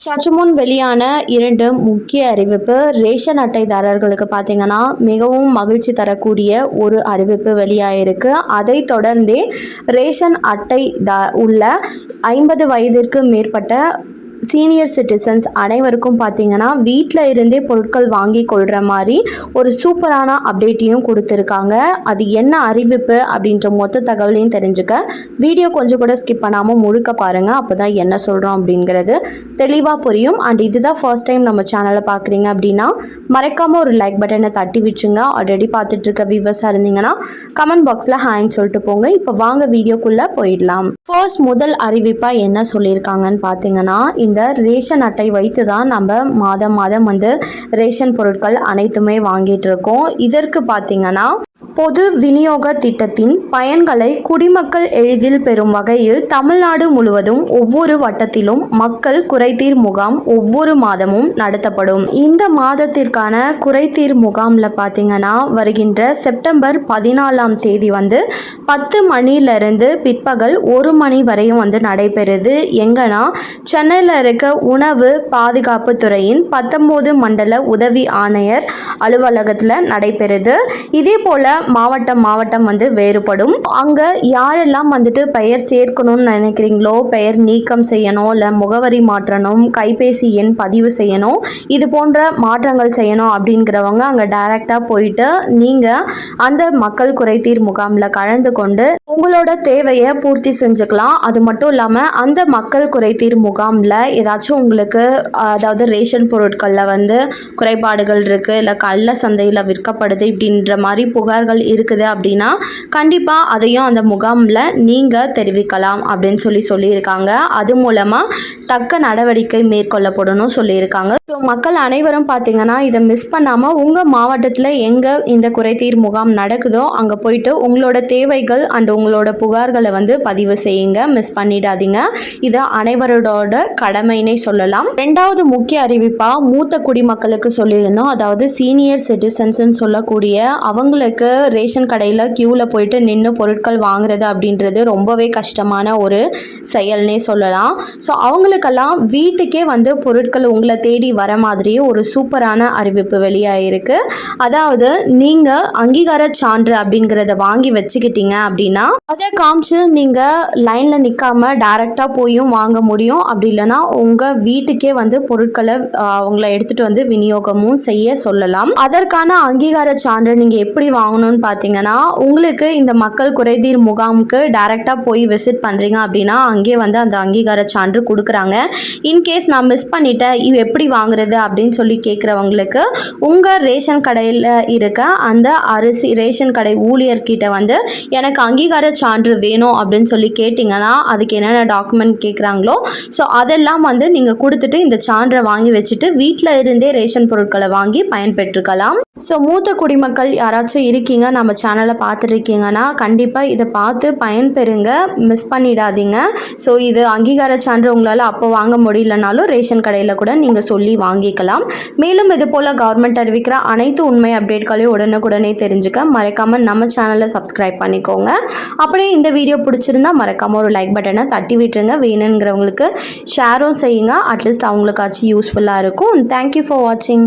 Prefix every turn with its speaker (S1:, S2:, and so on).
S1: சற்று முன் வெளியான இரண்டு முக்கிய அறிவிப்பு ரேஷன் அட்டைதாரர்களுக்கு பார்த்தீங்கன்னா மிகவும் மகிழ்ச்சி தரக்கூடிய ஒரு அறிவிப்பு வெளியாயிருக்கு. அதை தொடர்ந்தே ரேஷன் அட்டை த உள்ள ஐம்பது வயதிற்கு மேற்பட்ட சீனியர் சிட்டிசன்ஸ் அனைவருக்கும் பார்த்தீங்கன்னா வீட்டில் இருந்தே பொருட்கள் வாங்கி கொள்கிற மாதிரி ஒரு சூப்பரான அப்டேட்டையும் கொடுத்துருக்காங்க. அது என்ன அறிவிப்பு அப்படின்ற மொத்த தகவலையும் தெரிஞ்சுக்க வீடியோ கொஞ்சம் கூட ஸ்கிப் பண்ணாமல் முழுக்க பாருங்கள் அப்போ தான் என்ன சொல்கிறோம் அப்படிங்கிறது தெளிவாக புரியும். அண்ட் இதுதான் ஃபர்ஸ்ட் டைம் நம்ம சேனலை பார்க்குறீங்க அப்படின்னா மறக்காமல் ஒரு லைக் பட்டனை தட்டி விட்டுருங்க. ஆல்ரெடி பார்த்துட்ருக்க வியூவர்ஸாக இருந்தீங்கன்னா கமெண்ட் பாக்ஸில் ஹேங் சொல்லிட்டு போங்க. இப்போ வாங்க வீடியோக்குள்ளே போயிடலாம். ஃபர்ஸ்ட் முதல் அறிவிப்பாக என்ன சொல்லியிருக்காங்கன்னு பார்த்தீங்கன்னா இந்த ரேஷன் அட்டை வைத்து தான் நம்ம மாதம் மாதம் வந்து ரேஷன் பொருட்கள் அனைத்துமே வாங்கிட்டு இருக்கோம். இதற்கு பார்த்திங்கன்னா பொது விநியோக திட்டத்தின் பயன்களை குடிமக்கள் எளிதில் பெறும் வகையில் தமிழ்நாடு முழுவதும் ஒவ்வொரு வட்டத்திலும் மக்கள் குறைதீர் முகாம் ஒவ்வொரு மாதமும் நடத்தப்படும். இந்த மாதத்திற்கான குறைதீர் முகாமில் பார்த்தீங்கன்னா வருகின்ற செப்டம்பர் பதினாலாம் தேதி வந்து பத்து மணிலிருந்து பிற்பகல் ஒரு மணி வரையும் வந்து நடைபெறுது. எங்கன்னா சென்னையில் இருக்க உணவு பாதுகாப்பு துறையின் பத்தொம்போது மண்டல உதவி ஆணையர் அலுவலகத்தில் நடைபெறுது. இதே போல் மாவட்டம் மாவட்டம் வந்து வேறுபடும். அங்கே யாரெல்லாம் வந்துட்டு பெயர் சேர்க்கணும்னு நினைக்கிறீங்களோ பெயர் நீக்கம் செய்யணும் இல்லை முகவரி மாற்றணும் கைபேசி எண் பதிவு செய்யணும் இது போன்ற மாற்றங்கள் செய்யணும் அப்படிங்கிறவங்க அங்கே டைரெக்டாக போயிட்டு நீங்கள் அந்த மக்கள் குறைதீர் முகாமில் கலந்து கொண்டு உங்களோட தேவையை பூர்த்தி செஞ்சுக்கலாம். அது மட்டும் இல்லாமல் அந்த மக்கள் குறைதீர் முகாமில் ஏதாச்சும் உங்களுக்கு அதாவது ரேஷன் பொருட்களில் வந்து குறைபாடுகள் இருக்குது இல்லை கள்ள சந்தையில் விற்கப்படுது இப்படின்ற மாதிரி புகார்கள் இருக்குது அப்படின்னா கண்டிப்பாக அதையும் அந்த முகாமில் நீங்கள் தெரிவிக்கலாம் அப்படின்னு சொல்லி சொல்லியிருக்காங்க. அது மூலமாக தக்க நடவடிக்கை மேற்கொள்ளப்படணும் சொல்லியிருக்காங்க. ஸோ மக்கள் அனைவரும் பார்த்தீங்கன்னா இதை மிஸ் பண்ணாமல் உங்கள் மாவட்டத்தில் எங்கே இந்த குறைதீர் முகாம் நடக்குதோ அங்கே போயிட்டு உங்களோட தேவைகள் அண்ட் உங்களோட புகார்களை வந்து பதிவு செய்யுங்க. மிஸ் பண்ணிடாதீங்க. இது அனைவரோட கடமைனே சொல்லலாம். ரெண்டாவது முக்கிய அறிவிப்பாக மூத்த குடிமக்களுக்கு சொல்லியிருந்தோம் அதாவது சீனியர் சிட்டிசன்ஸ்ன்னு சொல்லக்கூடிய அவங்களுக்கு ரேஷன் கடையில் க்யூவில் போயிட்டு நின்று பொருட்கள் வாங்குறது அப்படின்றது ரொம்பவே கஷ்டமான ஒரு செயல்னே சொல்லலாம். ஸோ அவங்களுக்கெல்லாம் வீட்டுக்கே வந்து பொருட்கள் உங்களை தேடி வர மாதிரி ஒரு சூப்பரான அறிவிப்பு வெளியாகிருக்கு அதாவது நீங்கள் அங்கீகார சான்று அப்படிங்கிறத வாங்கி வச்சுக்கிட்டீங்க அப்படின்னா அதை காமிச்சு நீங்கள் லைனில் நிற்காம டேரெக்டாக போயும் வாங்க முடியும். அப்படி இல்லைன்னா உங்கள் வீட்டுக்கே வந்து பொருட்களை அவங்கள எடுத்துகிட்டு வந்து விநியோகமும் செய்ய சொல்லலாம். அதற்கான அங்கீகார சான்று நீங்கள் எப்படி வாங்கணும் பண்ணணும்னு பார்த்தீங்கன்னா உங்களுக்கு இந்த மக்கள் குறைதீர் முகாமுக்கு டைரெக்டாக போய் விசிட் பண்ணுறீங்க அப்படின்னா அங்கே வந்து அந்த அங்கீகார சான்று கொடுக்குறாங்க. இன்கேஸ் நான் மிஸ் பண்ணிட்டேன் இது எப்படி வாங்குறது அப்படின்னு சொல்லி கேட்குறவங்களுக்கு உங்கள் ரேஷன் கடையில் இருக்க அந்த அரிசி ரேஷன் கடை ஊழியர்கிட்ட வந்து எனக்கு அங்கீகார சான்று வேணும் அப்படின்னு சொல்லி கேட்டிங்கன்னா அதுக்கு என்னென்ன டாக்குமெண்ட் கேட்குறாங்களோ ஸோ அதெல்லாம் வந்து நீங்கள் கொடுத்துட்டு இந்த சான்றை வாங்கி வச்சுட்டு வீட்டில் இருந்தே ரேஷன் பொருட்களை வாங்கி பயன்பெற்றுக்கலாம். ஸோ மூத்த குடிமக்கள் யாராச்சும் இருக்கீங்க நம்ம சேனலை பார்த்துட்ருக்கீங்கன்னா கண்டிப்பாக இதை பார்த்து பயன்பெறுங்க. மிஸ் பண்ணிடாதீங்க. ஸோ இது அங்கீகார சான்று உங்களால் அப்போ வாங்க முடியலனாலும் ரேஷன் கடையில் கூட நீங்கள் சொல்லி வாங்கிக்கலாம். மேலும் இது போல் கவர்மெண்ட் அறிவிக்கிற அனைத்து உண்மை அப்டேட்களையும் உடனுக்குடனே தெரிஞ்சுக்க மறக்காமல் நம்ம சேனலை சப்ஸ்கிரைப் பண்ணிக்கோங்க. அப்படியே இந்த வீடியோ பிடிச்சிருந்தா மறக்காமல் ஒரு லைக் பட்டனை தட்டி விட்டுருங்க. வேணுங்கிறவங்களுக்கு ஷேரும் செய்யுங்க. அட்லீஸ்ட் அவங்களுக்காச்சும் யூஸ்ஃபுல்லாக இருக்கும். தேங்க்யூ ஃபார் வாட்சிங்